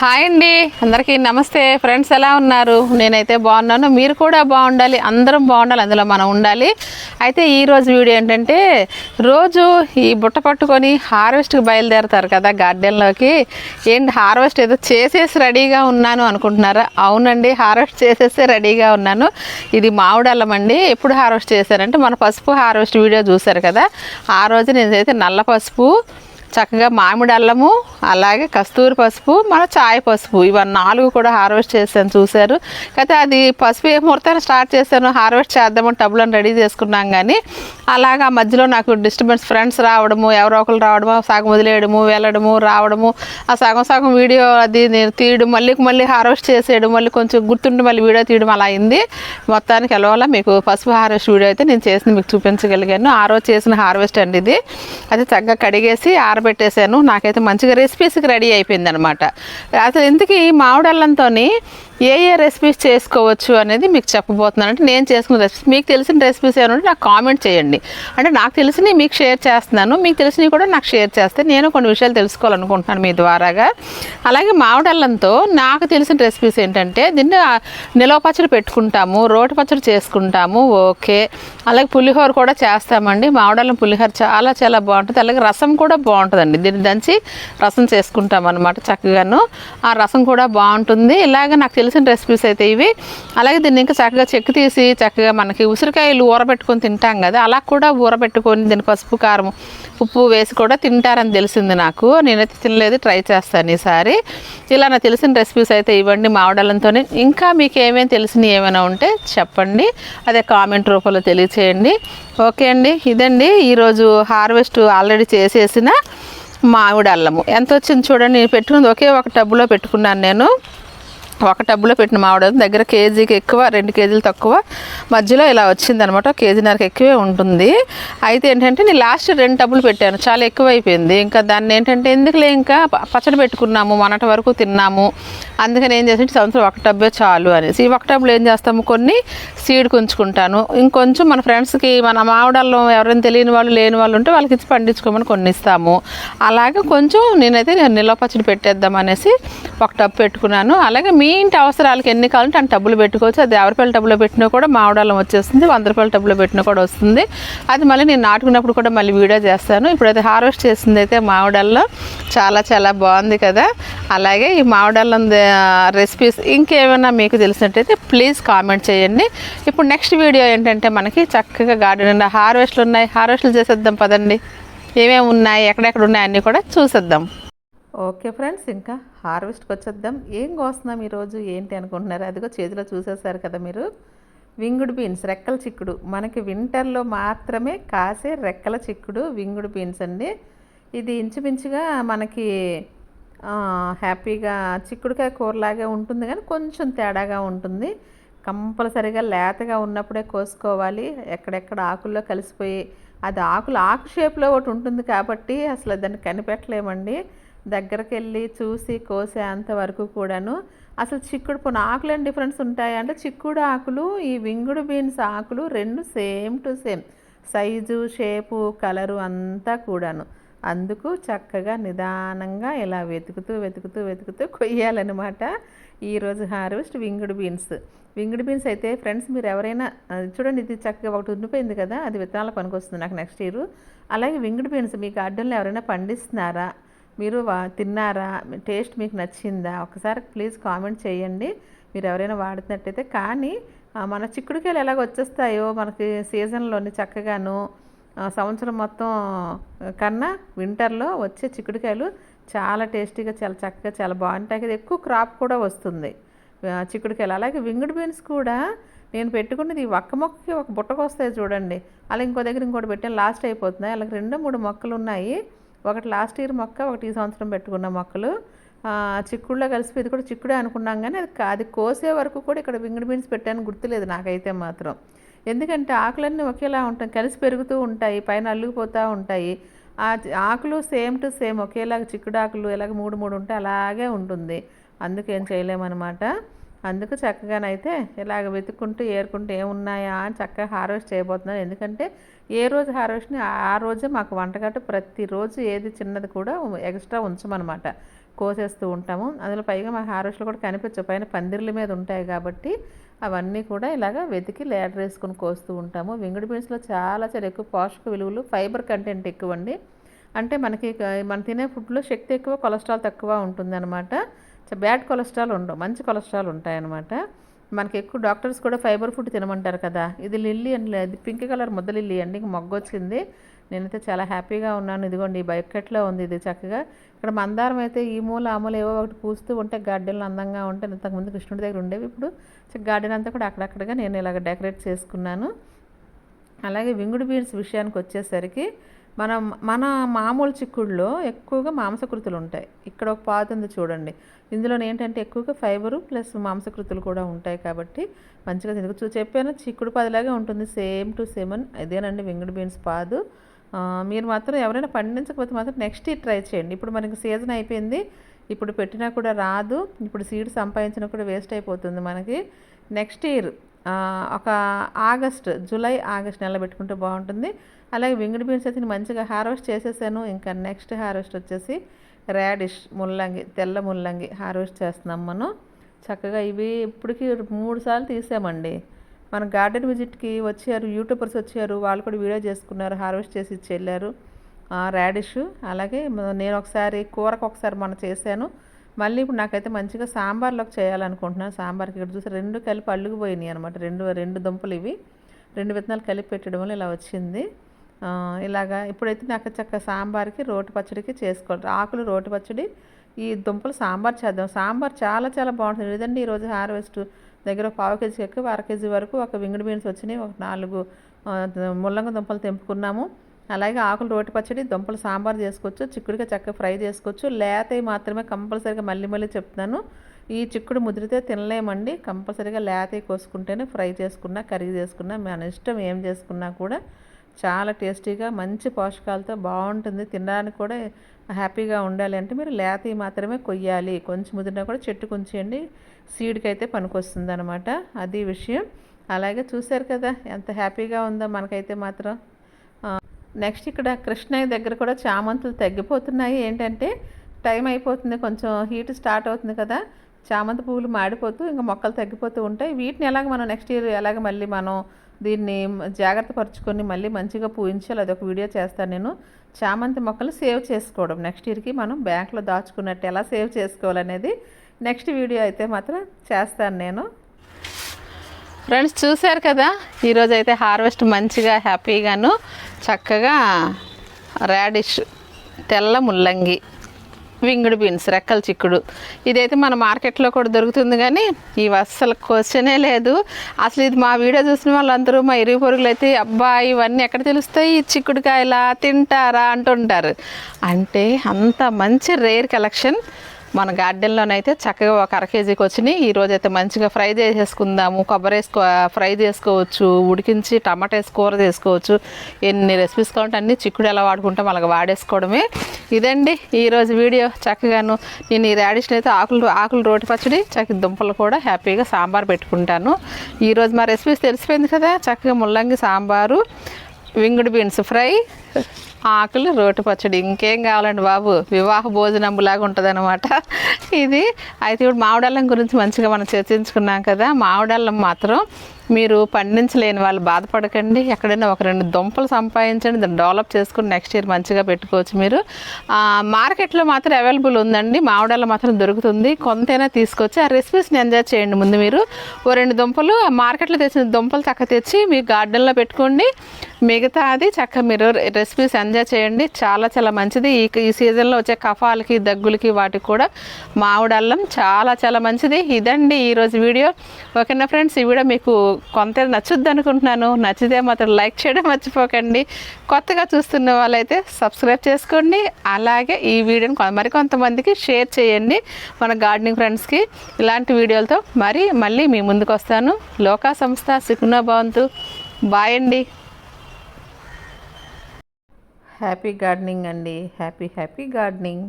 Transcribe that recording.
Hi అండి. అందరికీ నమస్తే. ఫ్రెండ్స్ ఎలా ఉన్నారు? నేనైతే బాగున్నాను. మీరు కూడా బాగుండాలి. అందరం బాగుండాలి. అందులో మనం ఉండాలి. అయితే ఈరోజు వీడియో ఏంటంటే రోజు ఈ బుట్ట పట్టుకొని హార్వెస్ట్కి బయలుదేరతారు కదా గార్డెన్లోకి ఏంటి హార్వెస్ట్ ఏదో చేసేసి రెడీగా ఉన్నాను అనుకుంటున్నారా? అవునండి హార్వెస్ట్ చేసేసి రెడీగా ఉన్నాను. ఇది మామిడల్లం అండి. ఎప్పుడు హార్వెస్ట్ చేశారంటే మన పసుపు హార్వెస్ట్ వీడియో చూశారు కదా. ఆ రోజు నేనైతే నల్ల పసుపు చక్కగా మామిడి అల్లము అలాగే కస్తూరి పసుపు మన చాయ్ పసుపు. ఇవన్నీ నాలుగు కూడా హార్వెస్ట్ చేశాను చూశారు. అయితే అది పసుపు ఏ ముహూర్తాన్ని స్టార్ట్ చేశాను హార్వెస్ట్ చేద్దామని టబ్లను రెడీ చేసుకున్నాం కానీ అలాగా మధ్యలో నాకు డిస్టర్బెన్స్ ఫ్రెండ్స్ రావడము ఎవరో ఒకరు రావడము సగం వదిలేయడము వెళ్ళడము రావడము ఆ సగం సగం వీడియో అది నేను తీయడం మళ్ళీ మళ్ళీ హార్వెస్ట్ చేసేయడం మళ్ళీ కొంచెం గుర్తుండి మళ్ళీ వీడియో తీయడం అలా అయింది. మొత్తానికి ఎలవల్ల మీకు పసుపు హార్వెస్ట్ వీడియో అయితే నేను చేసింది మీకు చూపించగలిగాను. ఆ రోజు చేసిన హార్వెస్ట్ అండి ఇది. అది చక్కగా కడిగేసి ఆరబెట్టేశాను. నాకైతే మంచిగా రెసిపీస్కి రెడీ అయిపోయింది అనమాట అసలు ఇంతకీ మామిడల్లంతో ఏ ఏ రెసిపీస్ చేసుకోవచ్చు అనేది మీకు చెప్పబోతున్నాను. అంటే నేను చేసుకున్న రెసిపీస్ మీకు తెలిసిన రెసిపీస్ ఏమైనా నాకు కామెంట్ చేయండి. అంటే నాకు తెలిసినవి మీకు షేర్ చేస్తున్నాను. మీకు తెలిసినవి కూడా నాకు షేర్ చేస్తే నేను కొన్ని విషయాలు తెలుసుకోవాలనుకుంటున్నాను మీ ద్వారాగా. అలాగే మామిడల్లంతో నాకు తెలిసిన రెసిపీస్ ఏంటంటే దీన్ని నిలవ పచ్చడి పెట్టుకుంటాము రోటి పచ్చడి చేసుకుంటాము ఓకే. అలాగే పులిహోర కూడా చేస్తామండి. మామిడల్లం పులిహోర చాలా చాలా బాగుంటుంది. అలాగే రసం కూడా బాగుంటుందండి. దీన్ని దంచి రసం చేసుకుంటాం అనమాట చక్కగాను. ఆ రసం కూడా బాగుంటుంది. ఇలాగ నాకు తెలిసి తెలిసిన రెసిపీస్ అయితే ఇవి. అలాగే దీన్ని ఇంకా చక్కగా చెక్కు తీసి చక్కగా మనకి ఉసిరికాయలు ఊరబెట్టుకొని తింటాం కదా అలా కూడా ఊరబెట్టుకొని దీన్ని పసుపు కారం ఉప్పు వేసి కూడా తింటారని తెలిసింది నాకు. నేనైతే తినలేదు ట్రై చేస్తాను ఈసారి. ఇలా నాకు తెలిసిన రెసిపీస్ అయితే ఇవ్వండి మామిడలంతో ఇంకా మీకు ఏమేమి తెలిసినవి ఏమైనా ఉంటే చెప్పండి. అదే కామెంట్ రూపంలో తెలియచేయండి. ఓకే అండి ఇదండి. ఈరోజు హార్వెస్ట్ ఆల్రెడీ చేసేసిన మామిడి అల్లము. ఎంత వచ్చింది చూడండి నేను పెట్టుకుంది ఒకే ఒక టబ్బులో పెట్టుకున్నాను నేను. ఒక టబ్బులో పెట్టిన మామిడి దగ్గర కేజీకి ఎక్కువ రెండు కేజీలు తక్కువ. మధ్యలో ఇలా వచ్చింది అనమాట కేజీన్నరకు ఎక్కువే ఉంటుంది. అయితే ఏంటంటే నేను లాస్ట్ రెండు టబ్బులు పెట్టాను. చాలా ఎక్కువ అయిపోయింది ఇంకా దాన్ని ఏంటంటే ఎందుకులే ఇంకా పచ్చడి పెట్టుకున్నాము మొన్నటి వరకు తిన్నాము. అందుకని ఏం చేసి సంవత్సరం ఒక టబ్బే చాలు అనేసి ఒక టబ్బులు ఏం చేస్తాము కొన్ని సీడ్ కుంచుకుంటాను. ఇంకొంచెం మన ఫ్రెండ్స్కి మన మామిడల్లో ఎవరైనా తెలియని వాళ్ళు లేని వాళ్ళు ఉంటే వాళ్ళకి ఇచ్చి పండించుకోమని కొన్ని ఇస్తాము. అలాగే కొంచెం నేనైతే నిల్వ పచ్చడి పెట్టేద్దాం అనేసి ఒక టబ్ పెట్టుకున్నాను. అలాగే మీ ఇంటి అవసరాలకి ఎన్ని కావాలంటే అన్ని టబ్బులు పెట్టుకోవచ్చు. అది యాభై రూపాయల టబ్బులో పెట్టినా కూడా మామిడాలం వచ్చేస్తుంది వంద రూపాయల టబ్బులో పెట్టినా కూడా వస్తుంది. అది మళ్ళీ నేను నాటుకున్నప్పుడు కూడా మళ్ళీ వీడియో చేస్తాను. ఇప్పుడైతే హార్వెస్ట్ చేసింది అయితే మామిడాల్లో చాలా చాలా బాగుంది కదా. అలాగే ఈ మామిడాలం రెసిపీస్ ఇంకేమైనా మీకు తెలిసినట్టయితే ప్లీజ్ కామెంట్ చేయండి. ఇప్పుడు నెక్స్ట్ వీడియో ఏంటంటే మనకి చక్కగా గార్డెన్ హార్వెస్ట్లు ఉన్నాయి. హార్వెస్ట్లు చేసేద్దాం పదండి. ఏమేమి ఉన్నాయి? ఎక్కడెక్కడ ఉన్నాయి? అన్నీ కూడా చూసేద్దాం. ఓకే ఫ్రెండ్స్ ఇంకా హార్వెస్ట్కి వచ్చేద్దాం ఏం కోస్తున్నాం ఈరోజు? ఏంటి అనుకుంటున్నారు? అదిగో చేతిలో చూసేసారు కదా మీరు? వింగుడు బీన్స్ రెక్కల చిక్కుడు. మనకి వింటర్లో మాత్రమే కాసే రెక్కల చిక్కుడు వింగుడు బీన్స్ అండి. ఇది ఇంచుమించుగా మనకి హ్యాపీగా చిక్కుడుకాయ కూరలాగే ఉంటుంది కానీ కొంచెం తేడాగా ఉంటుంది. కంపల్సరిగా లేతగా ఉన్నప్పుడే కోసుకోవాలి. ఎక్కడెక్కడ ఆకుల్లో కలిసిపోయి అది ఆకులు ఆకు షేప్లో ఒకటి ఉంటుంది కాబట్టి అసలు దాన్ని కనిపెట్టలేమండి. దగ్గరికి వెళ్ళి చూసి కోసేంత వరకు కూడాను. అసలు చిక్కుడు పొన్న ఆకులేని డిఫరెన్స్ ఉంటాయి? అంటే చిక్కుడు ఆకులు ఈ వింగుడు బీన్స్ ఆకులు రెండు same to same size shape colour అంతా కూడాను. అందుకు చక్కగా నిదానంగా ఇలా వెతుకుతూ వెతుకుతూ వెతుకుతూ కొయ్యాలన్నమాట ఈరోజు harvest winged beans. Winged beans అయితే ఫ్రెండ్స్ మీరు ఎవరైనా చూడండి ఇది చక్కగా ఒకటి ఉండిపోయింది కదా అది విత్తనాల పనికొస్తుంది నాకు నెక్స్ట్ ఇయర్ అలాగే వింగుడు బీన్స్ మీ గార్డెన్లో ఎవరైనా పండిస్తున్నారా? మీరు తిన్నారా? టేస్ట్ మీకు నచ్చిందా? ఒకసారి ప్లీజ్ కామెంట్ చేయండి. మీరు ఎవరైనా వాడుతున్నట్టయితే. కానీ మన చిక్కుడుకాయలు ఎలాగ వచ్చేస్తాయో మనకి సీజన్లోని చక్కగాను సంవత్సరం మొత్తం కన్నా వింటర్లో వచ్చే చిక్కుడుకాయలు చాలా టేస్టీగా చాలా చక్కగా చాలా బాగుంటాయి కదా. ఎక్కువ క్రాప్ కూడా వస్తుంది. చిక్కుడుకాయలు. అలాగే వింగుడు బీన్స్ కూడా నేను పెట్టుకున్నది ఒక్క మొక్కకి ఒక బుట్టకు వస్తాయి చూడండి. అలా ఇంకో దగ్గర ఇంకోటి పెట్టాను. లాస్ట్ అయిపోతున్నాయి. అలాగే రెండు మూడు మొక్కలు ఉన్నాయి. ఒకటి లాస్ట్ ఇయర్ మొక్క ఒకటి ఈ సంవత్సరం పెట్టుకున్న మొక్కలు. చిక్కుడులో కలిసి ఇది కూడా చిక్కుడే అనుకున్నాం కానీ అది అది కోసే వరకు కూడా ఇక్కడ వింగిడి బీన్స్ పెట్టాను గుర్తులేదు నాకైతే మాత్రం. ఎందుకంటే ఆకులన్నీ ఒకేలా ఉంటాయి కలిసి పెరుగుతూ ఉంటాయి పైన అల్లుకుపోతూ ఉంటాయి. ఆ ఆకులు సేమ్ టు సేమ్ ఒకేలాగా చిక్కుడు ఆకులు ఇలాగ మూడు మూడు ఉంటే అలాగే ఉంటుంది. అందుకేం చేయలేమన్నమాట. అందుకు చక్కగానైతే ఇలాగ వెతుక్కుంటూ ఏరుకుంటూ ఏమున్నాయా అని చక్కగా హార్వెస్ట్ చేయబోతున్నాను ఎందుకంటే ఏ రోజు హార్వెస్ట్ని ఆ రోజే మాకు వంటగట్టు ప్రతిరోజు ఏది చిన్నది కూడా ఎక్స్ట్రా ఉంచమన్నమాట. కోసేస్తూ ఉంటాము. అందులో పైగా మా హార్వెస్ట్లో కూడా కనిపించవు. పైన పందిర్ల మీద ఉంటాయి కాబట్టి అవన్నీ కూడా ఇలాగ వెతికి లేడర్ వేసుకొని కోస్తూ ఉంటాము. వెంగుడు బీన్స్లో చాలా చాలా ఎక్కువ పోషక విలువలు ఫైబర్ కంటెంట్ ఎక్కువ అండి అంటే మనకి మనం తినే ఫుడ్లో శక్తి ఎక్కువ కొలెస్ట్రాల్ తక్కువ ఉంటుందన్నమాట. బ్యాడ్ కొలెస్ట్రాల్ ఉండవు మంచి కొలెస్ట్రాల్ ఉంటాయన్నమాట. మనకి ఎక్కువ డాక్టర్స్ కూడా ఫైబర్ ఫుడ్ తినమంటారు కదా. ఇది లిల్లీ అండి లేదు పింక్ కలర్ ముద్ద లిల్లీ అండి ఇంక మొగ్గ వచ్చింది. నేనైతే చాలా హ్యాపీగా ఉన్నాను. ఇదిగోండి ఈ బయకట్లో ఉంది ఇది చక్కగా. ఇక్కడ మందారం అయితే ఈ మూల ఆ మూల ఏవో ఒకటి పూస్తూ ఉంటే గార్డెన్లు అందంగా ఉంటే ఇంతకుముందు కృష్ణుడి దగ్గర ఉండేవి. ఇప్పుడు గార్డెన్ అంతా కూడా అక్కడక్కడగా నేను ఇలాగ డెకరేట్ చేసుకున్నాను. అలాగే వింగుడు బీన్స్ విషయానికి వచ్చేసరికి మన మన మామూలు చిక్కుడులో ఎక్కువగా మాంసకృతులు ఉంటాయి. ఇక్కడ ఒక పాదు ఉంది చూడండి. ఇందులో ఏంటంటే ఎక్కువగా ఫైబరు ప్లస్ మాంసకృతులు కూడా ఉంటాయి కాబట్టి మంచిగా తినకు చెప్పాను చిక్కుడు పాదులాగే ఉంటుంది. సేమ్ టు సేమ్ అని ఇదేనండి వింగుడు బీన్స్ పాదు. మీరు మాత్రం ఎవరైనా పండించకపోతే మాత్రం నెక్స్ట్ ఇయర్ ట్రై చేయండి. ఇప్పుడు మనకి సీజన్ అయిపోయింది. ఇప్పుడు పెట్టినా కూడా రాదు. ఇప్పుడు సీడ్ సంపాదించినా కూడా వేస్ట్ అయిపోతుంది మనకి. నెక్స్ట్ ఇయర్ ఒక ఆగస్ట్ జూలై ఆగస్ట్ నెల పెట్టుకుంటే బాగుంటుంది. అలాగే వింగిడి బీన్స్ అయితే మంచిగా హార్వెస్ట్ చేసేసాను. ఇంకా నెక్స్ట్ హార్వెస్ట్ వచ్చేసి ర్యాడిష్ ముల్లంగి తెల్ల ముల్లంగి హార్వెస్ట్ చేస్తున్నాం మనం. చక్కగా ఇవి ఇప్పటికీ మూడు సార్లు తీసామండి. మన గార్డెన్ విజిట్కి వచ్చారు యూట్యూబర్స్ వచ్చారు వాళ్ళు కూడా వీడియో చేసుకున్నారు హార్వెస్ట్ చేసి ఇచ్చి వెళ్ళారు. రాడిష్ అలాగే నేను ఒకసారి కూరకు ఒకసారి మనం చేశాను. మళ్ళీ ఇప్పుడు నాకైతే మంచిగా సాంబార్లోకి చేయాలనుకుంటున్నాను సాంబార్కి ఇక్కడ చూసి రెండు కలిపి అల్లుగుపోయినాయి అనమాట రెండు రెండు దుంపలు ఇవి. రెండు విత్తనాలు కలిపి పెట్టడం వల్ల ఇలా వచ్చింది. ఇలాగా ఇప్పుడైతే నాకు చక్క సాంబార్కి రోటి పచ్చడికి చేసుకోవాలి. ఆకులు రోటి పచ్చడి ఈ దుంపలు సాంబార్ చేద్దాం. సాంబార్ చాలా చాలా బాగుంటుంది. లేదండి ఈరోజు హార్వెస్ట్ దగ్గర పావు కేజీ ఎక్కువ అర కేజీ వరకు ఒక వింగిడి బీన్స్ వచ్చినాయి. ఒక నాలుగు ముల్లంగ దుంపలు తెంపుకున్నాము. అలాగే ఆకులు రోటి పచ్చడి దుంపలు సాంబార్ చేసుకోవచ్చు చిక్కుడుగా చక్కగా ఫ్రై చేసుకోవచ్చు. లేతవి మాత్రమే కంపల్సరీగా మళ్ళీ మళ్ళీ చెప్తున్నాను. ఈ చిక్కుడు ముదిరితే తినలేమండి. కంపల్సరీగా లేతవి కోసుకుంటేనే ఫ్రై చేసుకున్నా కర్రీ చేసుకున్నా మన ఇష్టం ఏం చేసుకున్నా కూడా చాలా టేస్టీగా మంచి పోషకాలతో బాగుంటుంది. తినడానికి కూడా హ్యాపీగా ఉండాలి అంటే మీరు లేతవి మాత్రమే కొయ్యాలి. కొంచెం ముదిరినా కూడా చెట్టు కొంచెండి సీడ్కి అయితే పనికొస్తుంది అనమాట అది విషయం. అలాగే చూశారు కదా ఎంత హ్యాపీగా ఉందో మనకైతే మాత్రం. నెక్స్ట్ ఇక్కడ కృష్ణయ్య దగ్గర కూడా చామంతులు తగ్గిపోతున్నాయి. ఏంటంటే టైం అయిపోతుంది కొంచెం హీట్ స్టార్ట్ అవుతుంది కదా చామంతి పువ్వులు మాడిపోతూ ఇంకా మొక్కలు తగ్గిపోతూ ఉంటాయి. వీటిని ఎలాగ మనం నెక్స్ట్ ఇయర్ ఎలాగ మళ్ళీ మనం దీన్ని జాగ్రత్త పరుచుకొని మళ్ళీ మంచిగా పూయించాలి అదొక వీడియో చేస్తాను నేను. చామంతి మొక్కలు సేవ్ చేసుకోవడం నెక్స్ట్ ఇయర్కి మనం బ్యాంక్లో దాచుకున్నట్టు ఎలా సేవ్ చేసుకోవాలనేది నెక్స్ట్ వీడియో అయితే మాత్రం చేస్తాను నేను. ఫ్రెండ్స్ చూశారు కదా? ఈరోజు అయితే హార్వెస్ట్ మంచిగా హ్యాపీగాను చక్కగా రాడిష్ తెల్ల ముల్లంగి వింగుడు బీన్స్ రెక్కల చిక్కుడు. ఇదైతే మన మార్కెట్లో కూడా దొరుకుతుంది కానీ ఇవి అస్సలు క్వశ్చనే లేదు. అసలు ఇది మా వీడియో చూసిన వాళ్ళందరూ మా ఇరుగు పొరుగులు అయితే అబ్బా ఇవన్నీ ఎక్కడ తెలుస్తాయి? చిక్కుడుకాయలా తింటారా? అంటుంటారు. అంటే అంత మంచి రేర్ కలెక్షన్. మన గార్డెన్లోనైతే చక్కగా ఒక అర కేజీకి వచ్చినాయి. ఈరోజు అయితే మంచిగా ఫ్రై చేసేసుకుందాము. కొబ్బరి వేసుకో ఫ్రై చేసుకోవచ్చు ఉడికించి టమాటా వేసి కూర చేసుకోవచ్చు. ఎన్ని రెసిపీస్ కావాలంటే అన్ని చిక్కుడు ఎలా వాడుకుంటాం అలాగ వాడేసుకోవడమే. ఇదండి ఈరోజు వీడియో. చక్కగాను నేను ఈ రాడిష్లు అయితే ఆకులు ఆకులు రోటి పచ్చడి చక్క దుంపలు కూడా హ్యాపీగా సాంబార్ పెట్టుకుంటాను. ఈరోజు మా రెసిపీస్ తెలిసిపోయింది కదా? చక్కగా ముల్లంగి సాంబారు వింగుడు బీన్స్ ఫ్రై ఆకులు రోటి పచ్చడి. ఇంకేం కావాలండి బాబు? వివాహ భోజనంలాగా ఉంటుంది అనమాట ఇది అయితే ఇప్పుడు మామిడల్లం గురించి మంచిగా మనం చర్చించుకున్నాం కదా. మామిడల్లం మాత్రం మీరు పండించలేని వాళ్ళు బాధపడకండి. ఎక్కడైనా ఒక రెండు దుంపలు సంపాదించండి. దాన్ని డెవలప్ చేసుకుని నెక్స్ట్ ఇయర్ మంచిగా పెట్టుకోవచ్చు మీరు. మార్కెట్లో మాత్రం అవైలబుల్ ఉందండి. మామిడాలు మాత్రం దొరుకుతుంది. కొంతైనా తీసుకొచ్చి ఆ రెసిపీస్ని ఎంజాయ్ చేయండి ముందు మీరు. ఓ రెండు దుంపలు మార్కెట్లో తెచ్చిన దుంపలు చక్క తెచ్చి మీ గార్డెన్లో పెట్టుకోండి. మిగతా అది చక్క మీరు రెసిపీస్ ఎంజాయ్ చేయండి. చాలా చాలా మంచిది. ఈ ఈ సీజన్లో వచ్చే కఫాలకి దగ్గులకి వాటికి కూడా మామిడల్లం చాలా చాలా మంచిది. ఇదండి ఈరోజు వీడియో. ఓకేనా ఫ్రెండ్స్? ఈ వీడియో మీకు కొంత నచ్చుద్ది అనుకుంటున్నాను. నచ్చితే మాత్రం లైక్ చేయడం మర్చిపోకండి. కొత్తగా చూస్తున్న వాళ్ళైతే సబ్స్క్రైబ్ చేసుకోండి. అలాగే ఈ వీడియోని మరికొంతమందికి షేర్ చేయండి. మన గార్డెనింగ్ ఫ్రెండ్స్కి ఇలాంటి వీడియోలతో మరి మళ్ళీ మీ ముందుకు వస్తాను లోకా సంస్థ సికునా భవంతు. బాయ్ అండి. హ్యాపీ గార్డెనింగ్ అండి. Happy happy gardening.